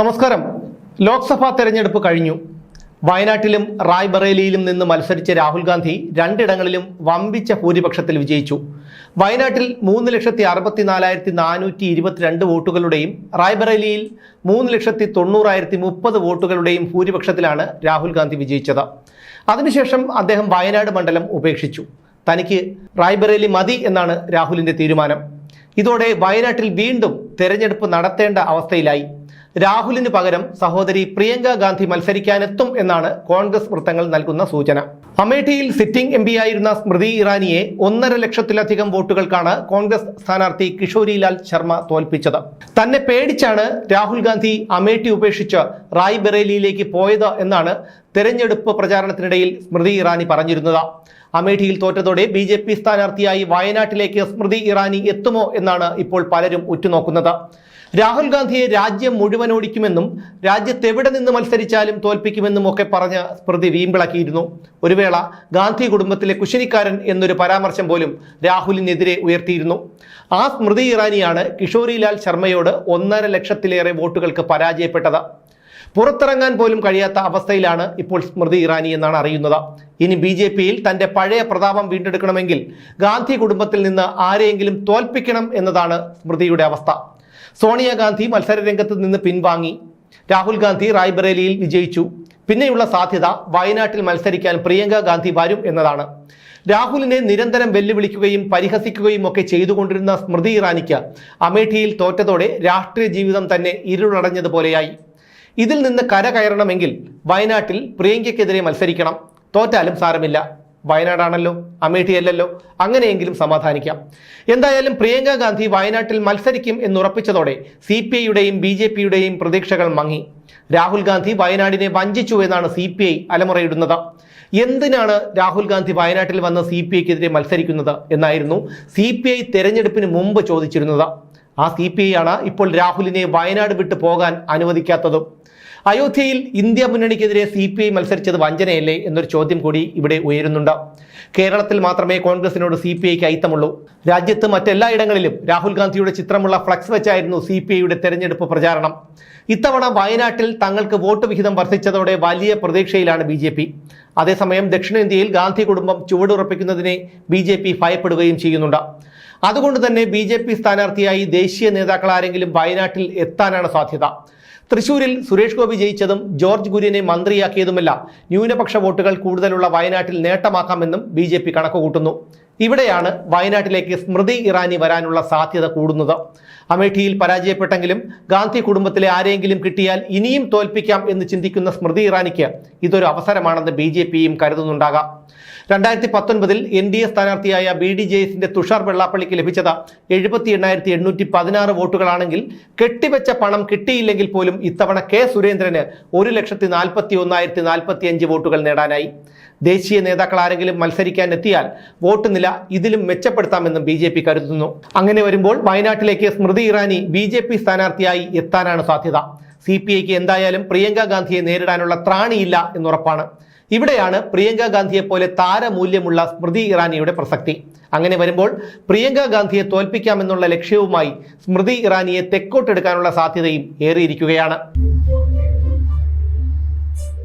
നമസ്കാരം. ലോക്സഭാ തെരഞ്ഞെടുപ്പ് കഴിഞ്ഞു. വയനാട്ടിലും റായ്ബറേലിയിലും നിന്ന് മത്സരിച്ച രാഹുൽ ഗാന്ധി രണ്ടിടങ്ങളിലും വമ്പിച്ച ഭൂരിപക്ഷത്തിൽ വിജയിച്ചു. വയനാട്ടിൽ മൂന്ന് ലക്ഷത്തി അറുപത്തിനാലായിരത്തി നാനൂറ്റി ഇരുപത്തിരണ്ട് വോട്ടുകളുടെയും റായ്ബറേലിയിൽ മൂന്ന് ലക്ഷത്തി തൊണ്ണൂറായിരത്തി മുപ്പത് വോട്ടുകളുടെയും ഭൂരിപക്ഷത്തിലാണ് രാഹുൽ ഗാന്ധി വിജയിച്ചത്. അതിനുശേഷം അദ്ദേഹം വയനാട് മണ്ഡലം ഉപേക്ഷിച്ചു. തനിക്ക് റായ്ബറേലി മതി എന്നാണ് രാഹുലിന്റെ തീരുമാനം. ഇതോടെ വയനാട്ടിൽ വീണ്ടും തെരഞ്ഞെടുപ്പ് നടത്തേണ്ട അവസ്ഥയിലായി. രാഹുലിന് പകരം സഹോദരി പ്രിയങ്ക ഗാന്ധി മത്സരിക്കാനെത്തും എന്നാണ് കോൺഗ്രസ് വൃത്തങ്ങൾ നൽകുന്ന സൂചന. അമേഠിയിൽ സിറ്റിംഗ് എം ആയിരുന്ന സ്മൃതി ഇറാനിയെ ഒന്നര ലക്ഷത്തിലധികം വോട്ടുകൾക്കാണ് കോൺഗ്രസ് സ്ഥാനാർത്ഥി കിഷോരിലാൽ ശർമ്മ തോൽപ്പിച്ചത്. തന്നെ പേടിച്ചാണ് രാഹുൽ ഗാന്ധി അമേഠി ഉപേക്ഷിച്ച് റായ്ബറേലിയിലേക്ക് പോയത് എന്നാണ് തെരഞ്ഞെടുപ്പ് പ്രചാരണത്തിനിടയിൽ സ്മൃതി ഇറാനി പറഞ്ഞിരുന്നത്. അമേഠിയിൽ തോറ്റതോടെ ബി ജെ പി സ്ഥാനാർത്ഥിയായി വയനാട്ടിലേക്ക് സ്മൃതി ഇറാനി എത്തുമോ എന്നാണ് ഇപ്പോൾ പലരും ഉറ്റുനോക്കുന്നത്. രാഹുൽ ഗാന്ധിയെ രാജ്യം മുഴുവൻ ഓടിക്കുമെന്നും രാജ്യത്തെവിടെ നിന്ന് മത്സരിച്ചാലും തോൽപ്പിക്കുമെന്നും ഒക്കെ പറഞ്ഞ് സ്മൃതി വീമ്പിളക്കിയിരുന്നു. ഒരു വേള ഗാന്ധി കുടുംബത്തിലെ കുശനിക്കാരൻ എന്നൊരു പരാമർശം പോലും രാഹുലിനെതിരെ ഉയർത്തിയിരുന്നു. ആ സ്മൃതി ഇറാനിയാണ് കിഷോരിലാൽ ശർമ്മയോട് ഒന്നര ലക്ഷത്തിലേറെ വോട്ടുകൾക്ക് പരാജയപ്പെട്ടത്. പുറത്തിറങ്ങാൻ പോലും കഴിയാത്ത അവസ്ഥയിലാണ് ഇപ്പോൾ സ്മൃതി ഇറാനി എന്നാണ് അറിയുന്നത്. ഇനി ബി ജെ പിയിൽ തന്റെ പഴയ പ്രതാപം വീണ്ടെടുക്കണമെങ്കിൽ ഗാന്ധി കുടുംബത്തിൽ നിന്ന് ആരെയെങ്കിലും തോൽപ്പിക്കണം എന്നതാണ് സ്മൃതിയുടെ അവസ്ഥ. സോണിയാഗാന്ധി മത്സരരംഗത്ത് നിന്ന് പിൻവാങ്ങി. രാഹുൽ ഗാന്ധി റായ്ബറേലിയിൽ വിജയിച്ചു. പിന്നെയുള്ള സാധ്യത വയനാട്ടിൽ മത്സരിക്കാൻ പ്രിയങ്ക ഗാന്ധി വരും എന്നതാണ്. രാഹുലിനെ നിരന്തരം വെല്ലുവിളിക്കുകയും പരിഹസിക്കുകയും ഒക്കെ ചെയ്തുകൊണ്ടിരുന്ന സ്മൃതി ഇറാനിക്ക് അമേഠിയിൽ തോറ്റതോടെ രാഷ്ട്രീയ ജീവിതം തന്നെ ഇരുളടഞ്ഞതുപോലെയായി. ഇതിൽ നിന്ന് കര കയറണമെങ്കിൽ വയനാട്ടിൽ പ്രിയങ്കയ്ക്കെതിരെ മത്സരിക്കണം. തോറ്റാലും സാരമില്ല. വയനാടാണല്ലോ അമേഠിയല്ലല്ലോ അങ്ങനെയെങ്കിലും സമാധാനിക്കാം. എന്തായാലും പ്രിയങ്ക ഗാന്ധി വയനാട്ടിൽ മത്സരിക്കും എന്നുറപ്പിച്ചതോടെ സി പി ഐയുടെയും ബി ജെ പിയുടെയും പ്രതീക്ഷകൾ മങ്ങി. രാഹുൽ ഗാന്ധി വയനാടിനെ വഞ്ചിച്ചു എന്നാണ് സി പി ഐ അലമുറയിടുന്നത്. എന്തിനാണ് രാഹുൽ ഗാന്ധി വയനാട്ടിൽ വന്ന് സി പി ഐക്കെതിരെ മത്സരിക്കുന്നത് എന്നായിരുന്നു സി പി ഐ തെരഞ്ഞെടുപ്പിന് മുമ്പ് ചോദിച്ചിരുന്നത്. ആ സി പി ഐ ആണ് ഇപ്പോൾ രാഹുലിനെ വയനാട് വിട്ടു പോകാൻ അനുവദിക്കാത്തതും. അയോധ്യയിൽ ഇന്ത്യ മുന്നണിക്കെതിരെ സി പി ഐ മത്സരിച്ചത് വഞ്ചനയല്ലേ എന്നൊരു ചോദ്യം കൂടി ഇവിടെ ഉയരുന്നുണ്ട്. കേരളത്തിൽ മാത്രമേ കോൺഗ്രസിനോട് സി പി ഐക്ക് അയിത്തമുള്ളൂ. രാജ്യത്ത് മറ്റെല്ലായിടങ്ങളിലും രാഹുൽ ഗാന്ധിയുടെ ചിത്രമുള്ള ഫ്ലക്സ് വെച്ചായിരുന്നു സി പി ഐയുടെ തെരഞ്ഞെടുപ്പ് പ്രചാരണം. ഇത്തവണ വയനാട്ടിൽ തങ്ങൾക്ക് വോട്ട് വിഹിതം വർദ്ധിച്ചതോടെ വലിയ പ്രതീക്ഷയിലാണ് ബി ജെ പി. അതേസമയം ദക്ഷിണേന്ത്യയിൽ ഗാന്ധി കുടുംബം ചുവടുറപ്പിക്കുന്നതിനെ ബി ജെ പി ഭയപ്പെടുകയും ചെയ്യുന്നുണ്ട്. അതുകൊണ്ട് തന്നെ ബി ജെ പി സ്ഥാനാർത്ഥിയായി ദേശീയ നേതാക്കൾ ആരെങ്കിലും വയനാട്ടിൽ എത്താനാണ് സാധ്യത. തൃശൂരിൽ സുരേഷ് ഗോപി ജയിച്ചതും ജോർജ് കുര്യനെ മന്ത്രിയാക്കിയതുമെല്ലാം ന്യൂനപക്ഷ വോട്ടുകൾ കൂടുതലുള്ള വയനാട്ടിൽ നേട്ടമാക്കാമെന്നും ബി കണക്കുകൂട്ടുന്നു. ഇവിടെയാണ് വയനാട്ടിലേക്ക് സ്മൃതി ഇറാനി വരാനുള്ള സാധ്യത കൂടുന്നത്. അമേഠിയിൽ പരാജയപ്പെട്ടെങ്കിലും ഗാന്ധി കുടുംബത്തിലെ ആരെയെങ്കിലും കിട്ടിയാൽ ഇനിയും തോൽപ്പിക്കാം എന്ന് ചിന്തിക്കുന്ന സ്മൃതി ഇറാനിക്ക് ഇതൊരു അവസരമാണെന്ന് ബി ജെ പിയും കരുതുന്നുണ്ടാകാം. രണ്ടായിരത്തി പത്തൊൻപതിൽ എൻ ഡി എ സ്ഥാനാർത്ഥിയായ ബി ഡി ജെ എസിന്റെ തുഷാർ വെള്ളാപ്പള്ളിക്ക് ലഭിച്ചത് എഴുപത്തി എണ്ണായിരത്തി എണ്ണൂറ്റി പതിനാറ് വോട്ടുകളാണെങ്കിൽ കെട്ടിവെച്ച പണം കിട്ടിയില്ലെങ്കിൽ പോലും ഇത്തവണ കെ സുരേന്ദ്രന് ഒരു ലക്ഷത്തി നാൽപ്പത്തി ഒന്നായിരത്തി നാൽപ്പത്തി അഞ്ച് വോട്ടുകൾ നേടാനായി. ദേശീയ നേതാക്കൾ ആരെങ്കിലും മത്സരിക്കാൻ എത്തിയാൽ വോട്ട് നില ഇതിലും മെച്ചപ്പെടുത്താമെന്നും ബി കരുതുന്നു. അങ്ങനെ വരുമ്പോൾ വയനാട്ടിലേക്ക് സ്മൃതി ഇറാനി ബി ജെ സ്ഥാനാർത്ഥിയായി എത്താനാണ് സാധ്യത. സി പി ഐക്ക് എന്തായാലും പ്രിയങ്ക ഗാന്ധിയെ നേരിടാനുള്ള ത്രാണിയില്ല എന്നുറപ്പാണ്. ഇവിടെയാണ് പ്രിയങ്ക ഗാന്ധിയെ പോലെ താരമൂല്യമുള്ള സ്മൃതി ഇറാനിയുടെ പ്രസക്തി. അങ്ങനെ വരുമ്പോൾ പ്രിയങ്ക ഗാന്ധിയെ തോൽപ്പിക്കാമെന്നുള്ള ലക്ഷ്യവുമായി സ്മൃതി ഇറാനിയെ തെക്കോട്ടെടുക്കാനുള്ള സാധ്യതയും ഏറിയിരിക്കുകയാണ്.